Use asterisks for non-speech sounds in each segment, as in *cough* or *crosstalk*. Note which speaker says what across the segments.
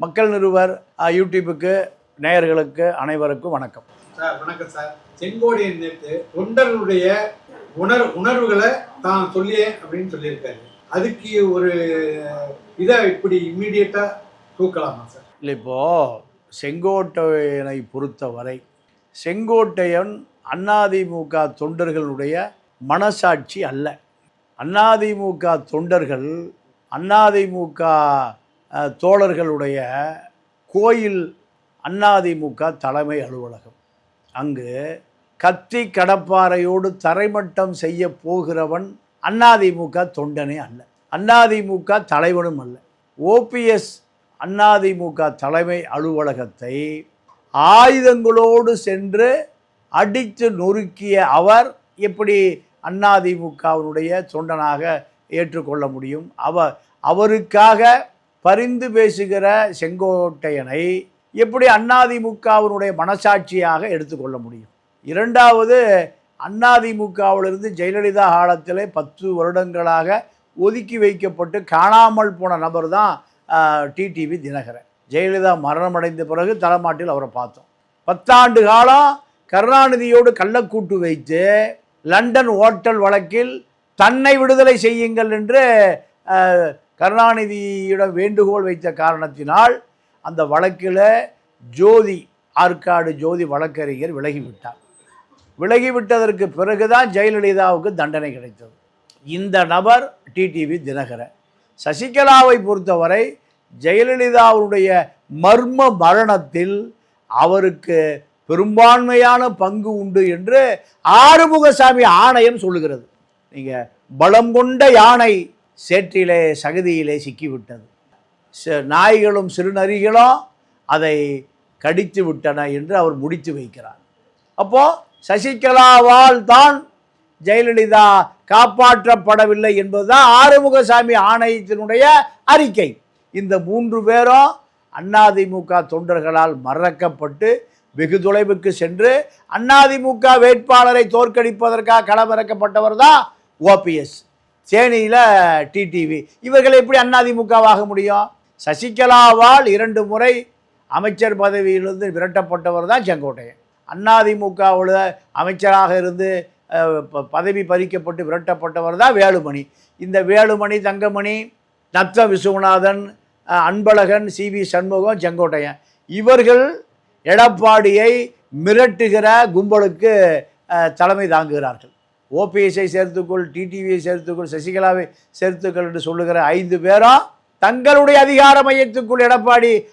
Speaker 1: மக்கள் நிருபர் யூடியூபுக்கு நேயர்களுக்கு அனைவருக்கும் வணக்கம்.
Speaker 2: சார் வணக்கம் சார். செங்கோடியன் நேற்று தொண்டர்களுடைய உணர் உணர்வுகளை தான் சொல்லியே அப்படின்னு சொல்லியிருக்காரு. அதுக்கு ஒரு இதை இப்படி இம்மிடியட்டா தூக்கலாமா சார்?
Speaker 1: இல்லை இப்போது செங்கோட்டையனை பொறுத்தவரை செங்கோட்டையன் அதிமுக தொண்டர்களுடைய மனசாட்சி அல்ல. அதிமுக தொண்டர்கள் அதிமுக அஹ், தோழர்களுடைய கோயில் அதிமுக தலைமை அலுவலகம். அங்கு கத்தி கடப்பாறையோடு தரைமட்டம் செய்ய போகிறவன் அதிமுக தொண்டனே அல்ல. அதிமுக தலைவனும் அல்ல. ஓபிஎஸ் அதிமுக தலைமை அலுவலகத்தை ஆயுதங்களோடு சென்று அடித்து நொறுக்கிய அவர் எப்படி அதிமுகவினுடைய தொண்டனாக ஏற்றுக்கொள்ள முடியும்? அவர் அவருக்காக பரிந்து பேசுகிற செங்கோட்டையனை எப்படி அண்ணாதிமுகவினுடைய மனசாட்சியாக எடுத்துக்கொள்ள முடியும்? இரண்டாவது அண்ணாதிமுகவிலிருந்து ஜெயலலிதா காலத்திலே பத்து வருடங்களாக ஒதுக்கி வைக்கப்பட்டு காணாமல் போன நபர் தான் டிடிவி தினகரன். ஜெயலலிதா மரணமடைந்த பிறகு தலைமாட்டில் அவரை பார்த்தோம். பத்தாண்டு காலம் கருணாநிதியோடு கள்ளக்கூட்டு வைத்து லண்டன் ஓட்டல் வழக்கில் தன்னை விடுதலை செய்யுங்கள் என்று கருணாநிதியிடம் வேண்டுகோள் வைத்த காரணத்தினால் அந்த வழக்கில் ஜோதி ஆற்காடு ஜோதி வழக்கறிஞர் விலகிவிட்டார். விலகிவிட்டதற்கு பிறகுதான் ஜெயலலிதாவுக்கு தண்டனை கிடைத்தது. இந்த நபர் டிடிவி தினகரன் சசிகலாவை பொறுத்தவரை ஜெயலலிதாவுடைய மர்ம மரணத்தில் அவருக்கு பெரும்பான்மையான பங்கு உண்டு என்று ஆறுமுகசாமி ஆணையம் சொல்லுகிறது. நீங்கள் பலம் கொண்ட யானை சேற்றிலே சகதியிலே சிக்கிவிட்டது. ச- நாய்களும் சிறுநரிகளும் அதை கடித்து விட்டன என்று அவர் முடித்து வைக்கிறார். அப்போது சசிகலாவால் தான் ஜெயலலிதா காப்பாற்றப்படவில்லை என்பதுதான் ஆறுமுகசாமி ஆணையத்தினுடைய அறிக்கை. இந்த மூன்று பேரும் அதிமுக தொண்டர்களால் மறக்கப்பட்டு வெகு தொலைவுக்கு சென்று அதிமுக வேட்பாளரை தோற்கடிப்பதற்காக களமிறக்கப்பட்டவர் தான் ஓபிஎஸ் தேனியில் டிடிவி இவர்கள் எப்படி அதிமுகவாக முடியும்? சசிகலாவால் இரண்டு முறை அமைச்சர் பதவியிலிருந்து விரட்டப்பட்டவர் தான் செங்கோட்டையன். அதிமுகவில் அமைச்சராக இருந்து ப- பதவி பறிக்கப்பட்டு விரட்டப்பட்டவர் தான் வேலுமணி. இந்த வேலுமணி தங்கமணி நத்த விஸ்வநாதன் அன்பழகன் சி வி சண்முகம் செங்கோட்டையன். இவர்கள் எடப்பாடியை மிரட்டுகிற கும்பலுக்கு தலைமை தாங்குகிறார்கள். ஓபிஎஸ்ஐ சேர்த்துக்கொள் டிடிவியை சேர்த்துக்கொள் சசிகலாவை சேர்த்துக்கொள் என்று சொல்லுகிற ஐந்து பேரும் தங்களுடைய அதிகார மையத்துக்குள் எடப்பாடி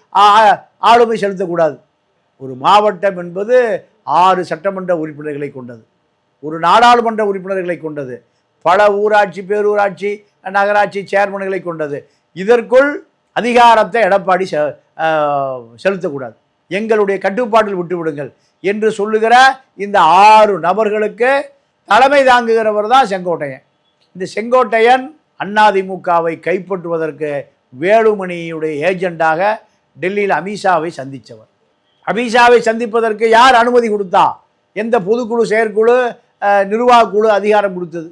Speaker 1: ஆளுமை செலுத்தக்கூடாது. ஒரு மாவட்டம் என்பது ஆறு சட்டமன்ற உறுப்பினர்களை கொண்டது. ஒரு நாடாளுமன்ற உறுப்பினர்களை கொண்டது. பல ஊராட்சி பேரூராட்சி நகராட்சி சேர்மன்களை கொண்டது. இதற்குள் அதிகாரத்தை எடப்பாடி செ- செலுத்தக்கூடாது. எங்களுடைய கட்டுப்பாட்டில் விட்டுவிடுங்கள் என்று சொல்லுகிற இந்த ஆறு நபர்களுக்கு தலைமை தாங்குகிறவர் தான் செங்கோட்டையன். இந்த செங்கோட்டையன் அதிமுகவை கைப்பற்றுவதற்கு வேலுமணியுடைய ஏஜெண்டாக டெல்லியில் அமித்ஷாவை சந்தித்தவர். அமித்ஷாவை சந்திப்பதற்கு யார் அனுமதி கொடுத்தா? எந்த பொதுக்குழு செயற்குழு நிர்வாகக்குழு குழு அதிகாரம் கொடுத்தது?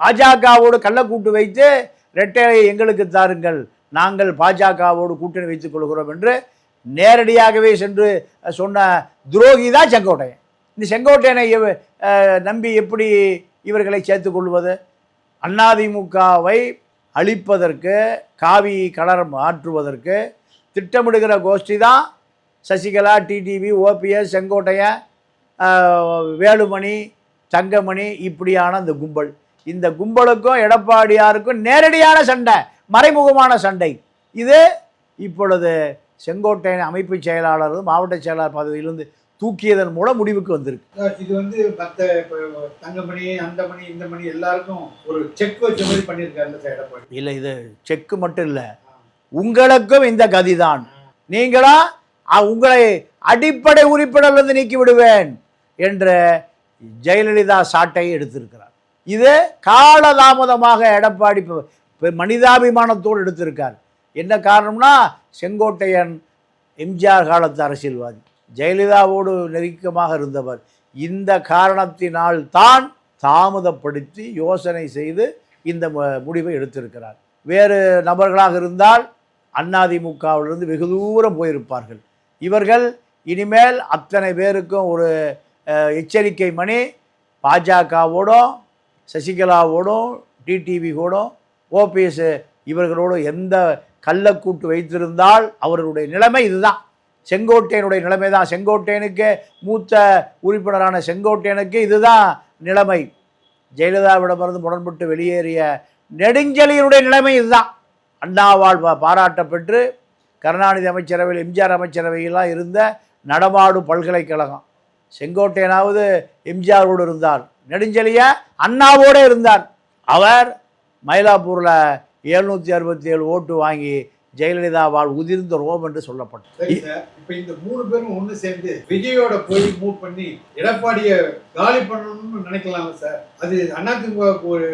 Speaker 1: பாஜகவோடு கள்ளக்கூட்டு வைத்து ரெட்டையை எங்களுக்கு தாருங்கள் நாங்கள் பாஜகவோடு கூட்டணி வைத்துக் கொள்கிறோம் என்று நேரடியாகவே சென்று சொன்ன துரோகி தான் செங்கோட்டையன். இந்த செங்கோட்டையனை நம்பி எப்படி இவர்களை சேர்த்து கொள்வது? அதிமுகவை அழிப்பதற்கு காவி கலர் மாற்றுவதற்கு திட்டமிடுகிற கோஷ்டி தான் சசிகலா டிடிவி ஓபிஎஸ் செங்கோட்டையன் வேலுமணி தங்கமணி இப்படியான இந்த கும்பல். இந்த கும்பலுக்கும் எடப்பாடியாருக்கும் நேரடியான சண்டை மறைமுகமான சண்டை. இது இப்பொழுது செங்கோட்டையன் அமைப்பு செயலாளர் மாவட்ட செயலாளர் பதவியிலிருந்து தூக்கியதன் மூலம் முடிவுக்கு வந்திருக்கு.
Speaker 2: இது வந்து மற்ற தங்கமணி அந்த மணி இந்த மணி எல்லாருக்கும் ஒரு செக் வச்ச மாதிரி பண்ணியிருக்காருல்ல எடப்பாடி?
Speaker 1: இல்லை இது செக்கு மட்டும் இல்லை. உங்களுக்கும் இந்த கதிதான். நீங்களா அ, உங்களை அடிப்படை உறுப்பினர்லேருந்து நீக்கி விடுவேன் என்ற ஜெயலலிதா சாட்டை எடுத்திருக்கிறார். இது காலதாமதமாக எடப்பாடி மனிதாபிமானத்தோடு எடுத்திருக்கார். என்ன காரணம்னா செங்கோட்டையன் எம்ஜிஆர் காலத்து அரசியல்வாதி. ஜெயலலிதாவோடு நெருக்கமாக இருந்தவர். இந்த காரணத்தினால் தான் தாமதப்படுத்தி யோசனை செய்து இந்த முடிவை எடுத்திருக்கிறார். வேறு நபர்களாக இருந்தால் அதிமுகவிலிருந்து வெகு தூரம் போயிருப்பார்கள். இவர்கள் இனிமேல் அத்தனை பேருக்கும் ஒரு எச்சரிக்கை மணி பாஜகவோடும் சசிகலாவோடும் டிடிவி கூடும் ஓபிஎஸ் இவர்களோடு எந்த கள்ளக்கூட்டு வைத்திருந்தால் அவர்களுடைய நிலைமை இதுதான். செங்கோட்டையனுடைய நிலைமை தான் செங்கோட்டையனுக்கு மூத்த உறுப்பினரான செங்கோட்டையனுக்கு இதுதான் நிலைமை. ஜெயலலிதாவிடமிருந்து முரண்பட்டு வெளியேறிய நெடுஞ்செழியனுடைய நிலைமை இதுதான். அண்ணாவால் பா- பெற்று கருணாநிதி அமைச்சரவையில் எம்ஜிஆர் அமைச்சரவையெல்லாம் இருந்த நடமாடும் பல்கலைக்கழகம். செங்கோட்டையனாவது எம்ஜிஆரோடு இருந்தார். நெடுஞ்செழிய அண்ணாவோடு இருந்தார். அவர் மயிலாப்பூரில் எழுநூற்றி அறுபத்தி ஏழு ஓட்டு வாங்கி ஜெயலலிதாவால் உதிர்ந்த ரோம் என்று சொல்லப்பட்டது.
Speaker 2: இப்ப இந்த மூணு பேரும் ஒண்ணு சேர்ந்து விஜயோட போய் மூவ் பண்ணி எடப்பாடிய காலி பண்ணணும்னு நினைக்கலாம் சார். அது அதிமுகவுக்கு ஒரு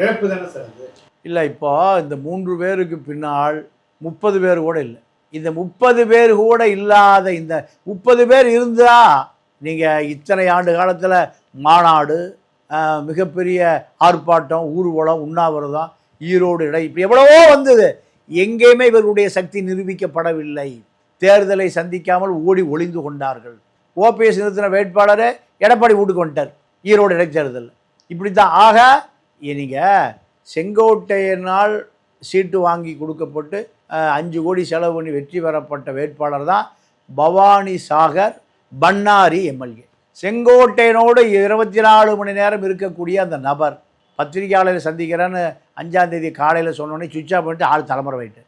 Speaker 2: இழப்பு தானே சார் அது?
Speaker 1: இல்லை இப்போ இந்த மூன்று பேருக்கு பின்னால் முப்பது பேர் கூட இல்லை. இந்த முப்பது பேர் கூட இல்லாத இந்த முப்பது பேர் இருந்தால் நீங்கள் இத்தனை ஆண்டு காலத்தில் மாநாடு மிகப்பெரிய ஆர்ப்பாட்டம் ஊர்வலம் உண்ணாவிரதம் ஈரோடு இடை இப்படி எவ்வளவோ வந்தது. எங்கேயுமே இவர்களுடைய சக்தி நிரூபிக்கப்படவில்லை. தேர்தலை சந்திக்காமல் ஓடி ஒளிந்து கொண்டார்கள். ஓபிஎஸ் நிறுத்தின வேட்பாளரை எடப்பாடி வீட்டுக்கு வந்துட்டார். ஈரோடு இடைத்தேர்தல். இப்படி தான் ஆக நீங்கள் செங்கோட்டையனால் சீட்டு வாங்கி கொடுக்கப்பட்டு அஞ்சு கோடி செலவு பண்ணி வெற்றி பெறப்பட்ட வேட்பாளர் தான் பவானி சாகர் பன்னாரி எம்எல்ஏ. செங்கோட்டையனோடு இருபத்தி நாலு மணி நேரம் இருக்கக்கூடிய அந்த நபர் பத்திரிகையாளரை சந்திக்கிறேன்னு அஞ்சாந்தேதி காலையில் சொன்னோடனே சுவிட்ச் ஆஃப் பண்ணிட்டு ஆள் தலைமுறை போயிட்டு.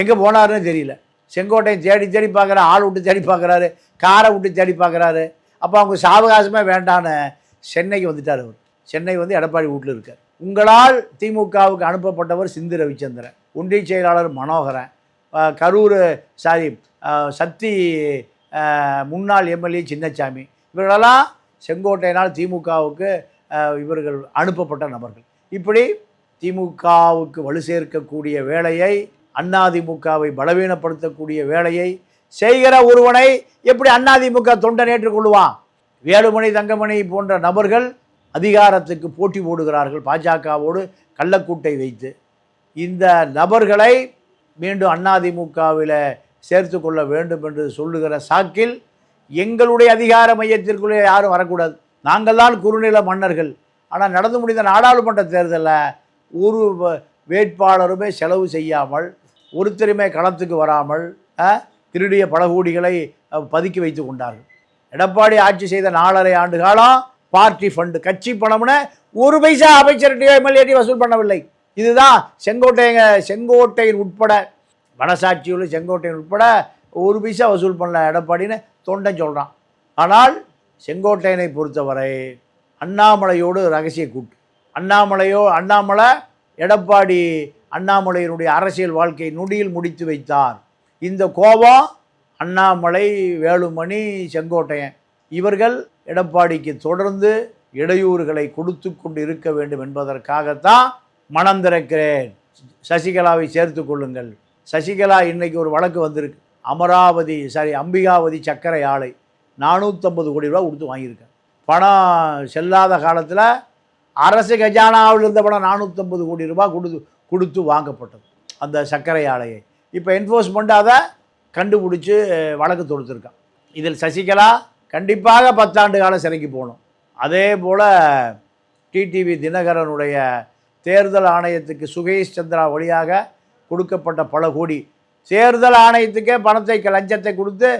Speaker 1: எங்கே போனாருன்னு தெரியல. செங்கோட்டையை தேடி தேடி பார்க்குற ஆள் விட்டு தேடி பார்க்குறாரு காரை விட்டு தேடி பார்க்குறாரு. அப்போ அவங்க சாவகாசமே வேண்டான்னு சென்னைக்கு வந்துட்டார் அவர். சென்னை வந்து எடப்பாடி வீட்டில் இருக்கார். உங்களால் திமுகவுக்கு அனுப்பப்பட்டவர் சிந்து ரவிச்சந்திரன். ஒன்றிய செயலாளர் மனோகரன். கரூர் சாரி சக்தி முன்னாள் எம்எல்ஏ சின்னச்சாமி. இவர்களெல்லாம் செங்கோட்டையினால் திமுகவுக்கு இவர்கள் அனுப்பப்பட்ட நபர்கள். இப்படி திமுகவுக்கு வலு சேர்க்கக்கூடிய வேலையை அதிமுகவை பலவீனப்படுத்தக்கூடிய வேலையை செய்கிற ஒருவனை எப்படி அதிமுக தொண்டன் ஏற்றுக்கொள்வான் வேலுமணி தங்கமணி போன்ற நபர்கள் அதிகாரத்துக்கு போட்டி போடுகிறார்கள் பாஜகவோடு கள்ளக்கூட்டை வைத்து. இந்த நபர்களை மீண்டும் அதிமுகவில் சேர்த்து கொள்ள வேண்டும் என்று சொல்லுகிற சாக்கில் எங்களுடைய அதிகார மையத்திற்குள்ளே யாரும் வரக்கூடாது. நாங்கள் தான் குறுநில மன்னர்கள். ஆனால் நடந்து முடிந்த நாடாளுமன்ற தேர்தலில் ஒரு வேட்பாளருமே செலவு செய்யாமல் ஒருத்தருமே களத்துக்கு வராமல் திருடிய பழகூடிகளை பதுக்கி வைத்து கொண்டார்கள். எடப்பாடி ஆட்சி செய்த நாலரை ஆண்டு காலம் பார்ட்டி ஃபண்டு கட்சி பணம்னு ஒரு பைசா அமைச்சர்கிட்டயோ எம்எல்ஏடி வசூல் பண்ணவில்லை. இதுதான் செங்கோட்டையங்க செங்கோட்டையன் உட்பட வடசாட்சியுள்ள செங்கோட்டையன் உட்பட ஒரு பைசா வசூல் பண்ணல எடப்பாடின்னு தொண்டன் சொல்கிறான் ஆனால் செங்கோட்டையனை பொறுத்தவரை அண்ணாமலையோடு ரகசிய கூட்டு. அண்ணாமலையோ அண்ணாமலை எடப்பாடி அண்ணாமலையினுடைய அரசியல் வாழ்க்கை நொடியில் முடித்து வைத்தார். இந்த கோபம் அண்ணாமலை வேலுமணி செங்கோட்டையன் இவர்கள் எடப்பாடிக்கு தொடர்ந்து இடையூறுகளை கொடுத்து கொண்டு இருக்க வேண்டும் என்பதற்காகத்தான் மனம் திறக்கிறேன். சசிகலாவை சேர்த்து கொள்ளுங்கள். சசிகலா இன்றைக்கி ஒரு வழக்கு வந்திருக்கு. அமராவதி சாரி அம்பிகாவதி சர்க்கரை ஆலை. நானூற்றம்பது கோடி ரூபா கொடுத்து வாங்கியிருக்கேன். பணம் செல்லாத காலத்தில் அரசு கஜானாவில் இருந்த பணம் நானூற்றம்பது கோடி ரூபாய் கொடுத்து கொடுத்து வாங்கப்பட்டது. அந்த சர்க்கரை ஆலையை. இப்போ என்ஃபோர்ஸ்மெண்ட் அதை கண்டுபிடிச்சி வழக்கு தொடுத்திருக்கான். இதில் சசிகலா கண்டிப்பாக பத்தாண்டு காலம் சிறைக்கு போகணும். அதே போல் டிடிவி தினகரனுடைய தேர்தல் ஆணையத்துக்கு சுகேஷ் சந்திரா வழியாக கொடுக்கப்பட்ட பல கோடி. தேர்தல் ஆணையத்துக்கே பணத்தை லஞ்சத்தை கொடுத்து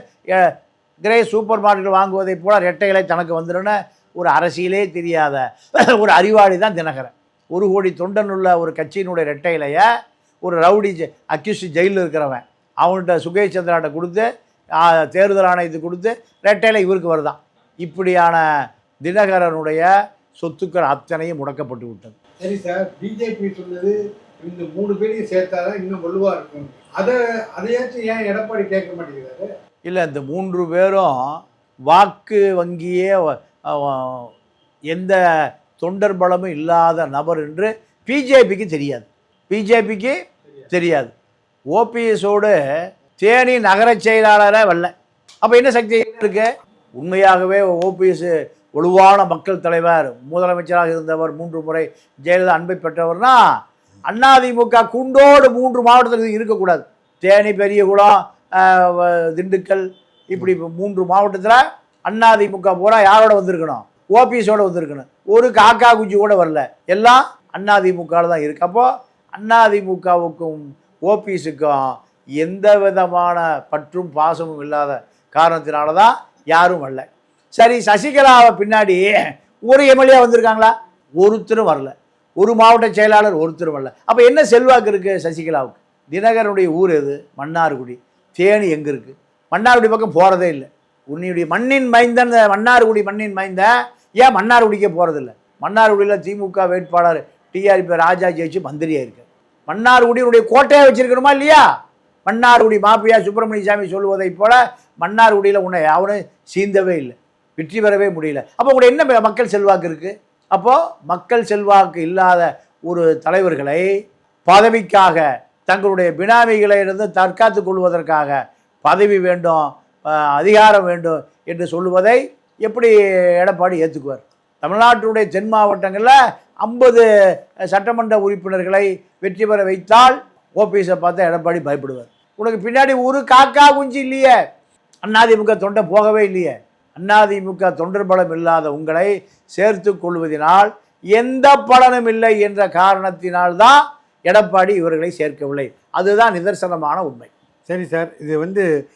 Speaker 1: கிரே சூப்பர் மார்க்கெட் வாங்குவதைப் போல ரெட்டைகளை தனக்கு வந்துடுன்னு ஒரு அரசியலே தெரியாத *coughs* ஒரு அறிவாளி தான் தினகரன். ஒரு கோடி தொண்டன் உள்ள ஒரு கட்சியினுடைய ரெட்டை ஒரு ரவுடி அக்யூஸ்ட் ஜெயிலில் இருக்கிறவன். அவன்கிட்ட சுகேஷ் சந்திராட்ட கொடுத்து தேர்தல் ஆணையத்துக்கு கொடுத்து ரெட்டையில இவருக்கு வருதான். இப்படியான தினகரனுடைய சொத்துக்கள் அத்தனையும் முடக்கப்பட்டு விட்டது.
Speaker 2: சரி சார் பிஜேபி சொன்னது இந்த மூணு பேரையும் சேர்த்தாதான் இன்னும் வலுவாக இருக்கும். அதை அதையாச்சும் ஏன் எடப்பாடி கேட்க மாட்டேங்கிறாரு?
Speaker 1: இல்லை இந்த மூன்று பேரும் வாக்கு வங்கியே எந்த தொண்டர் பலமும் இல்லாத நபர் என்று பிஜேபிக்கு தெரியாது. பிஜேபிக்கு தெரியாது. ஓபிஎஸோடு தேனி நகர செயலாளரே வரல. அப்போ என்ன சக்தி இருக்கு? உண்மையாகவே ஓபிஎஸ் வலுவான மக்கள் தலைவர் முதலமைச்சராக இருந்தவர் மூன்று முறை ஜெயலலிதா அன்பை பெற்றவர்னா அதிமுக குண்டோடு மூன்று மாவட்டத்தில் இருக்கக்கூடாது. தேனி பெரியகுளம் திண்டுக்கல் இப்படி மூன்று மாவட்டத்தில் அதிமுக பூரா யாரோட வந்திருக்கணும்? ஓபிஎஸோட வந்திருக்கணும். ஒரு காக்கா குஞ்சு கூட வரல. எல்லாம் அதிமுகவில் தான் இருக்கு. அப்போ அதிமுகவுக்கும் ஓபிஎஸுக்கும் எந்த விதமான பற்றும் பாசமும் இல்லாத காரணத்தினால தான் யாரும் வரல. சரி சசிகலாவை பின்னாடி ஒரு எம்எல்ஏ வந்திருக்காங்களா? ஒருத்தரும் வரல. ஒரு மாவட்ட செயலாளர் ஒருத்தரும் வரல. அப்போ என்ன செல்வாக்கு இருக்குது சசிகலாவுக்கு? தினகரனுடைய ஊர் எது? மன்னார்குடி. தேனி எங்கே இருக்குது மன்னார்குடி பக்கம் போகிறதே இல்லை. உன்னுடைய மண்ணின் மைந்தன் மன்னார்குடி மண்ணின் மைந்த ஏன் மன்னார்குடிக்கே போகிறதில்ல மன்னார்குடியில் திமுக வேட்பாளர் டிஆர்பி ராஜா ஜெயிச்சு மந்திரியாக இருக்கு. மன்னார்குடியினுடைய கோட்டையை வச்சிருக்கணுமா இல்லையா? மன்னார்குடி மாப்பியா சுப்பிரமணிய சாமி சொல்லுவதைப் போல மன்னார்குடியில் உன்னை அவனும் சீந்தவே இல்லை. வெற்றி பெறவே முடியல. அப்போ உங்களுடைய என்ன மக்கள் செல்வாக்கு இருக்குது அப்போது மக்கள் செல்வாக்கு இல்லாத ஒரு தலைவர்களை பதவிக்காக தங்களுடைய பினாமிகளை இருந்து தற்காத்து கொள்வதற்காக பதவி வேண்டும் அதிகாரம் வேண்டும் என்று சொல்லுவதை எப்படி எடப்பாடி ஏற்றுக்குவார் தமிழ்நாட்டுடைய தென் மாவட்டங்களில் ஐம்பது சட்டமன்ற உறுப்பினர்களை வெற்றி பெற வைத்தால் ஓபிஎஸை பார்த்தா எடப்பாடி பயப்படுவார். உனக்கு பின்னாடி ஒரு காக்கா குஞ்சு இல்லையே. அதிமுக தொண்டை போகவே இல்லையே. அதிமுக தொண்டர் பலம் இல்லாத உங்களை சேர்த்து கொள்வதனால் எந்த பலனும் இல்லை என்ற காரணத்தினால்தான் எடப்பாடி இவர்களை சேர்க்கவில்லை. அதுதான் நிதர்சனமான உண்மை.
Speaker 2: சரி சார் இது வந்து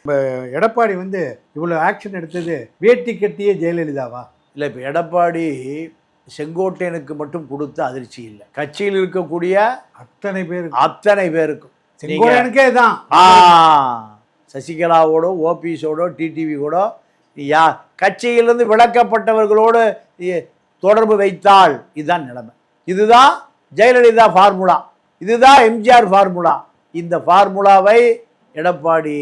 Speaker 2: எடப்பாடி வந்து இவ்வளோ ஆக்ஷன் எடுத்தது வேட்டி கட்டிய ஜெயலலிதாவா?
Speaker 1: இல்லை இப்போ எடப்பாடி செங்கோட்டையனுக்கு மட்டும் கொடுத்த அதிர்ச்சி இல்லை. கட்சியில் இருக்கக்கூடிய
Speaker 2: அத்தனை பேர்
Speaker 1: அத்தனை பேருக்கும்.
Speaker 2: செங்கோடனுக்கே தான்
Speaker 1: ஆ சசிகலாவோட ஓபிஎஸோட டிடிவி கூட யா கட்சியிலிருந்து விலக்கப்பட்டவர்களோடு இ- தொடர்பு வைத்தால் இதுதான் நிலைமை. இதுதான் ஜெயலலிதா ஃபார்முலா இதுதான் எம்ஜிஆர் ஃபார்முலா இந்த ஃபார்முலாவை எடப்பாடி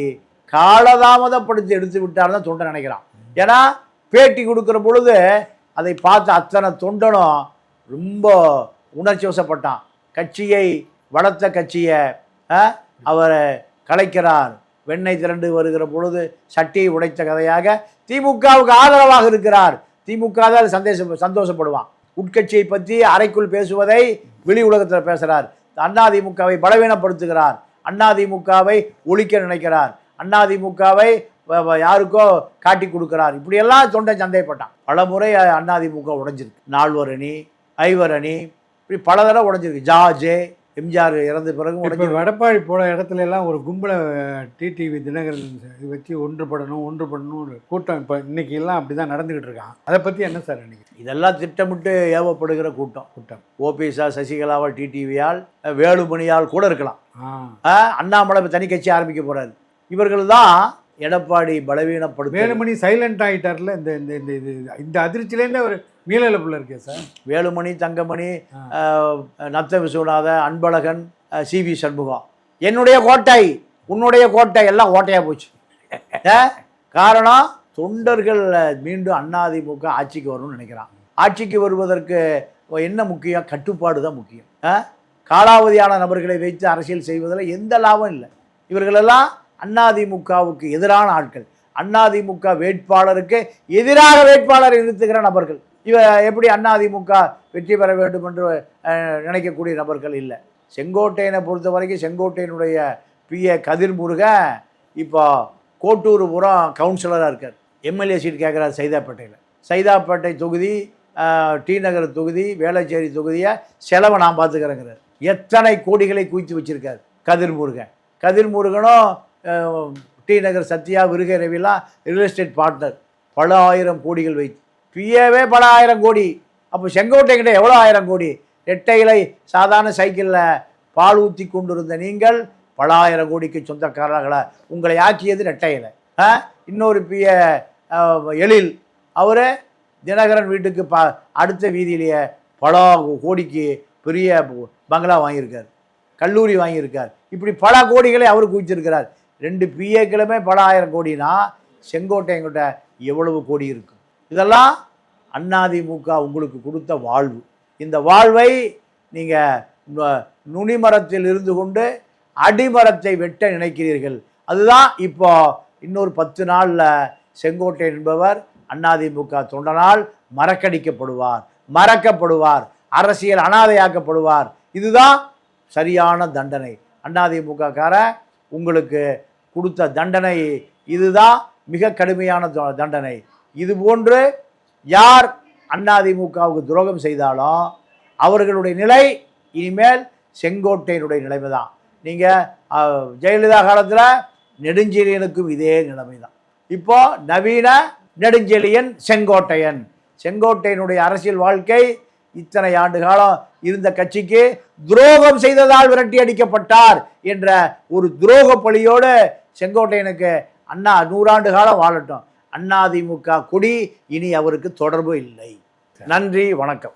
Speaker 1: காலதாமதப்படுத்தி எடுத்து விட்டார் தான் தொண்டை நினைக்கிறான். ஏன்னா பேட்டி கொடுக்குற பொழுது அதை பார்த்த அத்தனை தொண்டனும் ரொம்ப உணர்ச்சி வசப்பட்டான். கட்சியை வளர்த்த கட்சியை அவரை அவர் கலைக்கிறார். வெண்ணெய் திரண்டு வருகிற பொழுது சட்டியை உடைத்த கதையாக திமுகவுக்கு ஆதரவாக இருக்கிறார். திமுக தான் சந்தேச சந்தோஷப்படுவான். உட்கட்சியை பற்றி அறைக்குள் பேசுவதை வெளி உலகத்தில் பேசுகிறார் அதிமுகவை பலவீனப்படுத்துகிறார். அதிமுகவை ஒழிக்க நினைக்கிறார். அதிமுகவை வ- யாருக்கோ காட்டி கொடுக்கிறார். இப்படியெல்லாம் தொண்டை சந்தேகப்பட்டான். பல முறை அதிமுக உடைஞ்சிருக்கு. நால்வர் அணி ஐவர் அணி இப்படி பல தடவை உடைஞ்சிருக்கு ஜார்ஜ் எம்ஜிஆர் இறந்த பிறகு உடைஞ்சிருக்கு
Speaker 2: எடப்பாடி போன இடத்துல எல்லாம் ஒரு கும்பலை டிடிவி தினகரன் இது வச்சு ஒன்றுபடணும் ஒன்றுபடணும் ஒரு கூட்டம் இப்போ இன்னைக்கு எல்லாம் அப்படி தான் நடந்துகிட்டு இருக்கான். அதை பற்றி என்ன சார் நினைக்கிறீங்க
Speaker 1: இதெல்லாம் திட்டமிட்டு ஏவப்படுகிற கூட்டம்.
Speaker 2: கூட்டம்.
Speaker 1: ஓபிஎஸ்ஆ சசிகலாவால் டிடிவியால் வேலுமணியால் கூட இருக்கலாம். அண்ணாமலை தனி கட்சி ஆரம்பிக்க போறாரு. இவர்கள் தான் எடப்பாடி பலவீனப்படுத்த
Speaker 2: வேலுமணி சைலண்ட் ஆகிட்டார்ல இந்த இந்த இந்த இது இந்த அதிர்ச்சியிலேருந்து அவர் மீளப்புல இருக்கே sir.
Speaker 1: Velumani Thangamani Natham Viswanatha Anbazhagan C V Shanmugam என்னுடைய கோட்டை உன்னுடைய கோட்டை எல்லாம் ஓட்டையா போச்சு? காரணம் தொண்டர்கள் மீண்டும் அண்ணாதிமுக ஆட்சிக்கு வரணும்னு நினைக்கிறான். ஆட்சிக்கு வருவதற்கு என்ன முக்கியம்? கட்டுப்பாடு தான் முக்கியம்? காலாவதியான நபர்களை வைத்து அரசியல் செய்வதில் எந்த லாபம் இல்லை. இவர்களெல்லாம் அதிமுகவுக்கு எதிரான ஆட்கள். அதிமுக வேட்பாளருக்கு எதிராக வேட்பாளரை நிறுத்துகிற நபர்கள். இவ எப்படி அதிமுக வெற்றி பெற வேண்டும் என்று நினைக்கக்கூடிய நபர்கள் இல்லை. செங்கோட்டையனை பொறுத்த வரைக்கும் செங்கோட்டையனுடைய பிஏ கதிர்முருகன் இப்போ கோட்டூர் புறம் கவுன்சிலராக இருக்கார். எம்எல்ஏ சீட் கேட்குறாரு சைதாப்பேட்டையில். சைதாப்பேட்டை தொகுதி டி நகர் தொகுதி வேளச்சேரி தொகுதியை செலவை நான் பார்த்துக்கிறேங்கிறார். எத்தனை கோடிகளை குவித்து வச்சிருக்காரு கதிர்முருகன். கதிர்முருகனும் டி நகர் சத்யா விருகை ரவிலாம் ரியல் எஸ்டேட் பார்ட்னர். பல ஆயிரம் கோடிகள் வைத்து. பிஏவே பல ஆயிரம் கோடி. அப்போ செங்கோட்டை கிட்ட எவ்வளோ ஆயிரம் கோடி? ரெட்டை இலை சாதாரண சைக்கிளில் பால் ஊற்றி கொண்டிருந்த நீங்கள் பல ஆயிரம் கோடிக்கு சொந்தக்காரர்களை? உங்களை ஆக்கியது ரெட்டை இலை. ஆ? இன்னொரு பிய எழில். அவர் தினகரன் வீட்டுக்கு ப அடுத்த வீதியிலேயே பல கோடிக்கு பெரிய பங்களா வாங்கியிருக்கார். கல்லூரி வாங்கியிருக்கார். இப்படி பல கோடிகளை அவர் குவிச்சிருக்கிறார். ரெண்டு பிஏக்களுமே பல ஆயிரம் கோடினா செங்கோட்டைங்கிட்ட எவ்வளவு கோடி இருக்கும் இதெல்லாம் அண்ணாதிமுக உங்களுக்கு கொடுத்த வாழ்வு. இந்த வாழ்வை நீங்கள் நுனிமரத்தில் இருந்து கொண்டு அடிமரத்தை வெட்ட நினைக்கிறீர்கள். அதுதான் இப்போ இன்னொரு பத்து நாளில் செங்கோட்டை என்பவர் அண்ணாதிமுக தொண்டனால் மறக்கடிக்கப்படுவார் மறக்கப்படுவார் அரசியல் அனாதையாக்கப்படுவார். இதுதான் சரியான தண்டனை. அதிமுக கார உங்களுக்கு கொடுத்த தண்டனை இதுதான் மிக கடுமையான தண்டனை. இது போன்று யார் அதிமுகவுக்கு துரோகம் செய்தாலும் அவர்களுடைய நிலை இனிமேல் செங்கோட்டையனுடைய நிலைமை தான் நீங்கள் ஜெயலலிதா காலத்தில் நெடுஞ்செழியனுக்கும் இதே நிலைமை தான் இப்போது நவீன நெடுஞ்செழியன் செங்கோட்டையன். செங்கோட்டையனுடைய அரசியல் வாழ்க்கை இத்தனை ஆண்டு காலம் இருந்த கட்சிக்கு துரோகம் செய்ததால் விரட்டி அடிக்கப்பட்டார் என்ற ஒரு துரோக பழியோடு செங்கோட்டையனுக்கு அண்ணா நூறாண்டு காலம் வாழட்டும். அண்ணாதிமுக கொடி இனி அவருக்கு தொடர்பு இல்லை. நன்றி வணக்கம்.